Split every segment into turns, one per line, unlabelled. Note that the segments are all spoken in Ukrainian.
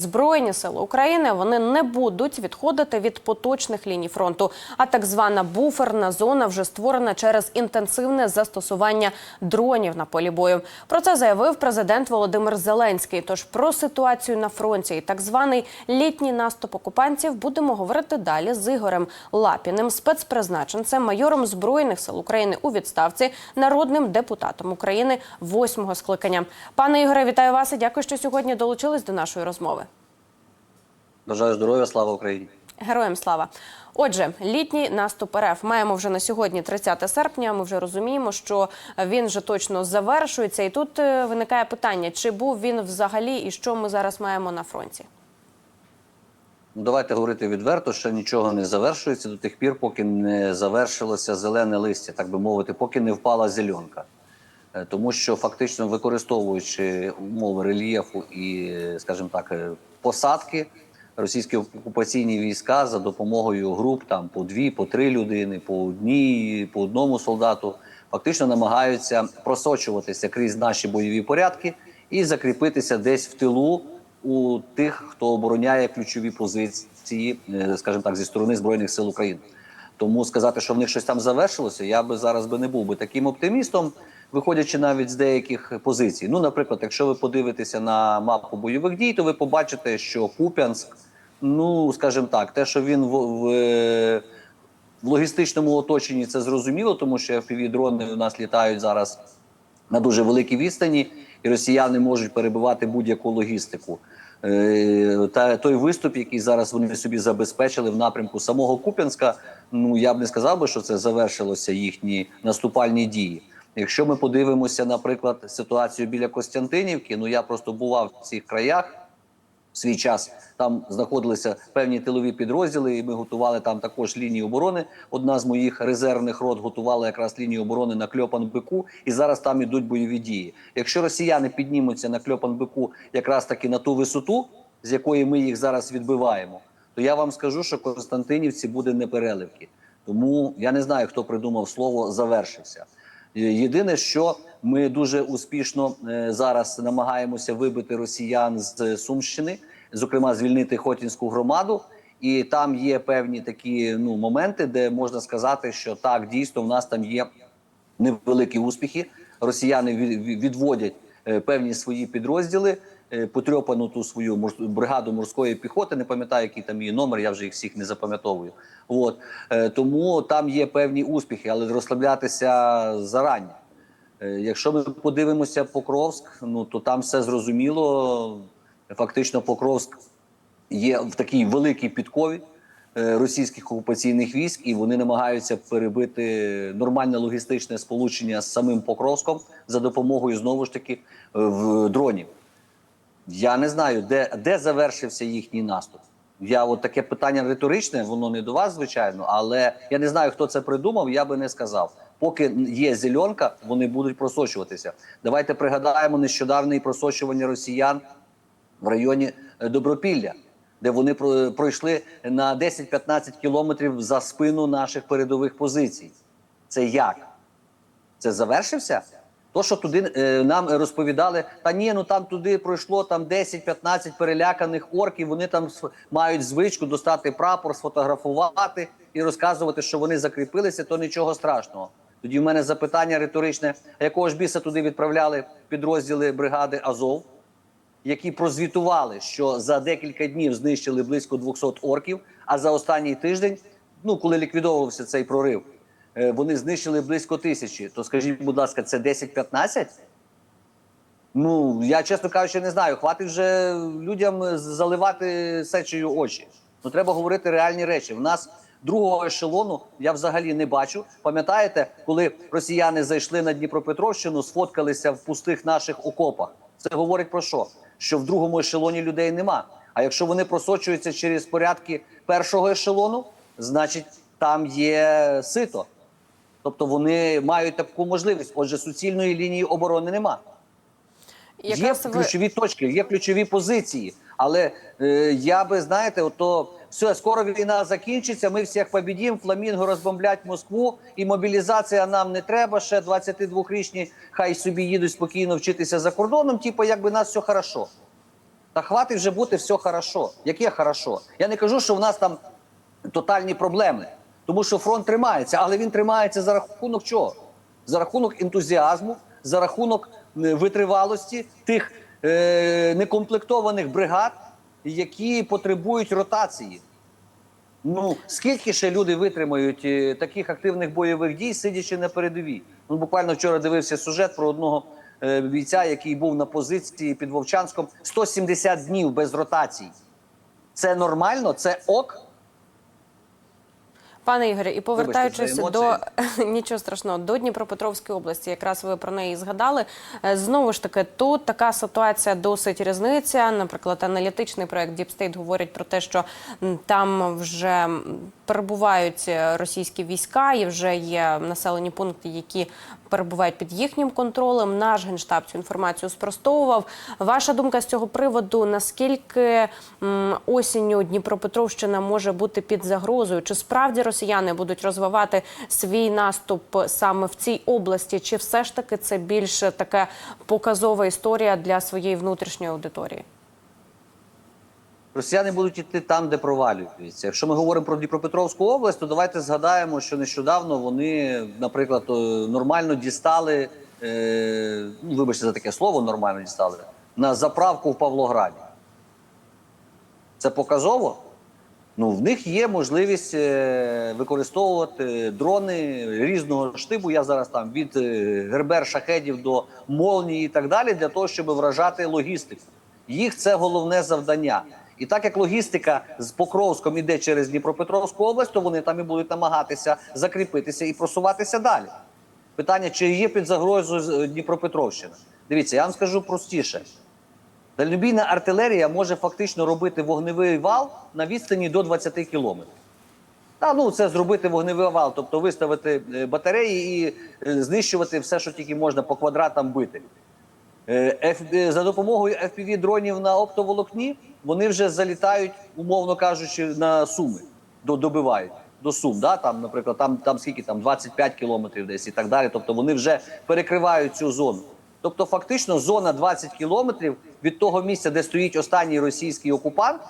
Збройні сили України вони не будуть відходити від поточних ліній фронту. А так звана буферна зона вже створена через інтенсивне застосування дронів на полі бою. Про це заявив президент Володимир Зеленський. Тож про ситуацію на фронті і так званий літній наступ окупантів будемо говорити далі з Ігорем Лапіним, спецпризначенцем, майором збройних сил України у відставці, народним депутатом України восьмого скликання. Пане Ігоре, вітаю вас і дякую, що сьогодні долучились до нашої розмови.
Бажаю здоров'я, слава Україні.
Героям слава. Отже, літній наступ РФ маємо вже на сьогодні, 30 серпня. Ми вже розуміємо, що він вже точно завершується. І тут е, виникає питання: чи був він взагалі, і що ми зараз маємо на фронті?
Ну, давайте говорити відверто, що нічого не завершується до тих пір, поки не завершилося зелене листя, так би мовити, поки не впала зеленка. Е, Тому що фактично використовуючи умови рельєфу і, скажімо так, е, посадки, російські окупаційні війська за допомогою груп там по дві, по три людини, по одній, по одному солдату, фактично намагаються просочуватися крізь наші бойові порядки і закріпитися десь в тилу у тих, хто обороняє ключові позиції, е, скажімо так, зі сторони збройних сил України. Тому сказати, що в них щось там завершилося, я би зараз би не був би таким оптимістом, виходячи навіть з деяких позицій. Ну, наприклад, якщо ви подивитеся на мапу бойових дій, то ви побачите, що Куп'янськ, ну скажімо так, те, що він в, в, е, в логістичному оточенні, це зрозуміло, тому що fpv дрони у нас літають зараз на дуже великій відстані, і росіяни можуть перебивати будь-яку логістику. Е, Та той виступ, який зараз вони собі забезпечили в напрямку самого Куп'янська, ну я б не сказав би, що це завершилося їхні наступальні дії. Якщо ми подивимося, наприклад, ситуацію біля Костянтинівки, ну я просто бував в цих краях в свій час. Там знаходилися певні тилові підрозділи, і ми готували там також лінії оборони. Одна з моїх резервних рот готувала якраз лінію оборони на Кльопан-Бику, і зараз там ідуть бойові дії. Якщо росіяни піднімуться на Кльопан-Бику якраз таки на ту висоту, з якої ми їх зараз відбиваємо, то я вам скажу, що Константинівці буде непереливки. Тому я не знаю, хто придумав слово завершився. Е, Єдине, що ми дуже успішно е, зараз намагаємося вибити росіян з Сумщини, зокрема звільнити Хотінську громаду. І там є певні такі ну моменти, де можна сказати, що так дійсно в нас там є невеликі успіхи. Росіяни від- від- відводять е, певні свої підрозділи, е, потрьопану ту свою бригаду морської піхоти. Не пам'ятаю, який там її номер, я вже їх всіх не запам'ятовую. От Е, тому там є певні успіхи, але розслаблятися зарані. Якщо ми подивимося Покровськ, ну то там все зрозуміло. Фактично, Покровськ є в такій великій підкові е, російських окупаційних військ, і вони намагаються перебити нормальне логістичне сполучення з самим Покровськом за допомогою знову ж таки е, в дронів. Я не знаю, де, де завершився їхній наступ. Я от таке питання риторичне, воно не до вас, звичайно, але я не знаю, хто це придумав, я би не сказав. Поки є зеленка, вони будуть просочуватися. Давайте пригадаємо нещодавне просочування росіян в районі е, Добропілля, де вони про- пройшли на 10-15 кілометрів за спину наших передових позицій. Це як? Це завершився? То, що туди е, нам розповідали, та ні, ну там туди пройшло там 10-15 переляканих орків. Вони там мають звичку достати прапор, сфотографувати і розказувати, що вони закріпилися, то нічого страшного. Тоді в мене запитання риторичне: якого ж біса туди відправляли підрозділи бригади Азов, які прозвітували, що за декілька днів знищили близько 200 орків, а за останній тиждень, ну коли ліквідовувався цей прорив, е, вони знищили близько тисячі. То скажіть, будь ласка, це 10-15? Ну, я чесно кажучи, не знаю. Хватить вже людям заливати сечею очі. Ну, треба говорити реальні речі. В нас другого ешелону я взагалі не бачу. Пам'ятаєте, коли росіяни зайшли на Дніпропетровщину, сфоткалися в пустих наших окопах? Це говорить про що? Що в другому ешелоні людей нема. А якщо вони просочуються через порядки першого ешелону, значить там є сито. Тобто вони мають таку можливість. Отже, суцільної лінії оборони нема.
Якраз
є
ви-
ключові точки, є ключові позиції. Але е, я би знаєте, ото все, скоро війна закінчиться. Ми всіх побідім, фламінго розбомблять Москву, і мобілізація нам не треба. Ще 22-річні хай собі їдуть спокійно вчитися за кордоном. Типу, якби нас все хорошо. Та хватить вже бути все хорошо. Яке хорошо? Я не кажу, що в нас там тотальні проблеми, тому що фронт тримається, але він тримається за рахунок чого? За рахунок ентузіазму, за рахунок е, витривалості тих е, некомплектованих бригад, які потребують ротації. Ну скільки ще люди витримають е, таких активних бойових дій, сидячи на передовій? Ну буквально вчора дивився сюжет про одного е, бійця, який був на позиції під Вовчанськом 170 днів без ротацій. Це нормально? Це ок?
Пане Ігорі, і повертаючись до нічого страшного, до Дніпропетровської області, якраз ви про неї згадали. Е, Знову ж таки, тут така ситуація досить різниця. Наприклад, аналітичний проект Deep State говорить про те, що там вже перебувають російські війська, і вже є населені пункти, які перебувають під їхнім контролем. Наш генштаб цю інформацію спростовував. Ваша думка з цього приводу? Наскільки осінню Дніпропетровщина може бути під загрозою? Чи справді росіяни будуть розвивати свій наступ саме в цій області? Чи все ж таки це більш така показова історія для своєї внутрішньої аудиторії?
Росіяни будуть йти там, де провалюються. Якщо ми говоримо про Дніпропетровську область, то давайте згадаємо, що нещодавно вони, наприклад, нормально дістали, е, ну, вибачте за таке слово, нормально дістали, на заправку в Павлограді. Це показово? Ну, в них є можливість е, використовувати дрони різного штибу. Я зараз там від е, гербер шахедів до молнії і так далі, для того, щоб вражати логістику. Їх це головне завдання. І так як логістика з Покровськом іде через Дніпропетровську область, то вони там і будуть намагатися закріпитися і просуватися далі. Питання, чи є під загрозою Дніпропетровщина? Дивіться, я вам скажу простіше. Дальнобійна артилерія може фактично робити вогневий вал на відстані до 20 кілометрів. Та ну це зробити вогневий вал, тобто виставити е, батареї і е, знищувати все, що тільки можна по квадратам бити. Е, За допомогою fpv дронів на оптоволокні вони вже залітають, умовно кажучи, на суми, до, добивають до сум. Да? Там, наприклад, там, там скільки там 25 кілометрів десь і так далі. Тобто вони вже перекривають цю зону. Тобто, фактично, зона 20 кілометрів від того місця, де стоїть останній російський окупант,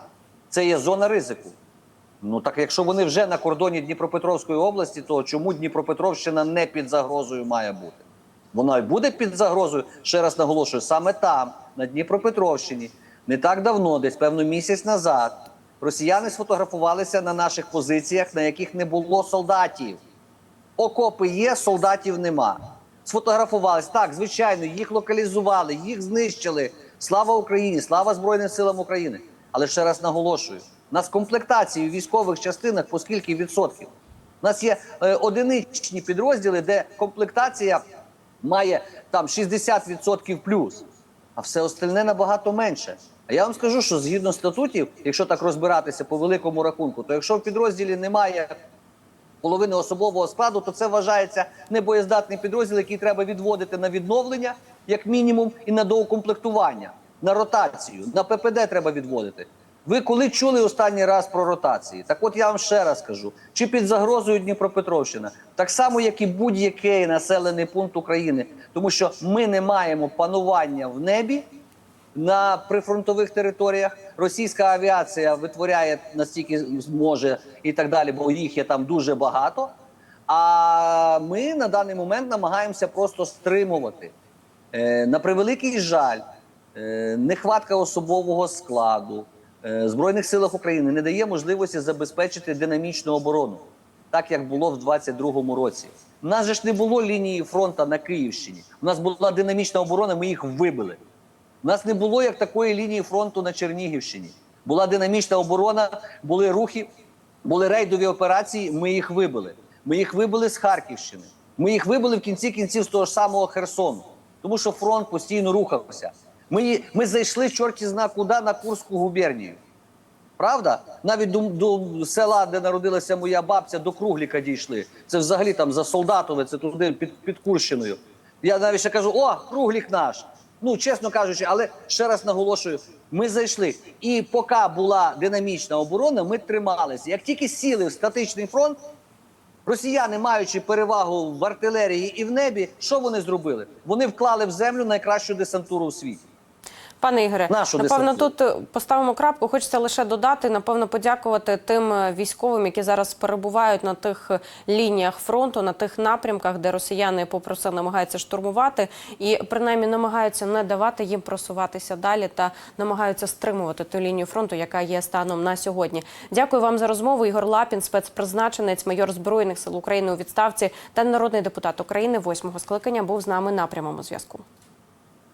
це є зона ризику. Ну так якщо вони вже на кордоні Дніпропетровської області, то чому Дніпропетровщина не під загрозою має бути? Вона й буде під загрозою. Ще раз наголошую, саме там, на Дніпропетровщині, не так давно, десь певно місяць назад, росіяни сфотографувалися на наших позиціях, на яких не було солдатів. Окопи є, солдатів нема. Сфотографувались. Так, звичайно, їх локалізували, їх знищили. Слава Україні, слава Збройним силам України. Але ще раз наголошую: у нас комплектації в військових частинах по скільки відсотків? У нас є е, одиничні підрозділи, де комплектація має там 60% плюс, а все остальне набагато менше. А я вам скажу, що згідно статутів, якщо так розбиратися по великому рахунку, то якщо в підрозділі немає половини особового складу, то це вважається небоєздатний підрозділ, який треба відводити на відновлення, як мінімум, і на доукомплектування, на ротацію. На ППД треба відводити. Ви коли чули останній раз про ротації? Так от я вам ще раз кажу: чи під загрозою Дніпропетровщина, так само, як і будь-який населений пункт України, тому що ми не маємо панування в небі на прифронтових територіях. Російська авіація витворяє настільки зможе і так далі, бо їх є там дуже багато. А ми на даний момент намагаємося просто стримувати. Е, на превеликий жаль, е, нехватка особового складу е, Збройних силах України не дає можливості забезпечити динамічну оборону, так як було в 22-му році. У нас же ж не було лінії фронту на Київщині. У нас була динамічна оборона, ми їх вибили. У нас не було як такої лінії фронту на Чернігівщині. Була динамічна оборона, були рухи, були рейдові операції. Ми їх вибили. Ми їх вибили з Харківщини. Ми їх вибили в кінці кінців з того ж самого Херсону, тому що фронт постійно рухався. Ми, ми зайшли чорті зна куди на Курську губернію. Правда? Навіть до, до села, де народилася моя бабця, до Кругліка дійшли. Це взагалі там за Солдатове, це туди під, під Курщиною. Я навіть ще кажу: о, Круглік наш. Ну, чесно кажучи, але ще раз наголошую: ми зайшли. І поки була динамічна оборона, ми трималися. Як тільки сіли в статичний фронт, росіяни, маючи перевагу в артилерії і в небі, що вони зробили? Вони вклали в землю найкращу десантуру у світі.
Пане Ігоре,
Нашу
напевно,
дисципліну.
тут е, поставимо крапку. Хочеться лише додати, напевно, подякувати тим е, військовим, які зараз перебувають на тих е, лініях фронту, на тих напрямках, де росіяни попри все намагаються штурмувати, і принаймні намагаються не давати їм просуватися далі та намагаються стримувати ту лінію фронту, яка є станом на сьогодні. Дякую вам за розмову. Ігор Лапін, спецпризначенець, майор збройних сил України у відставці та народний депутат України восьмого скликання, був з нами на прямому зв'язку.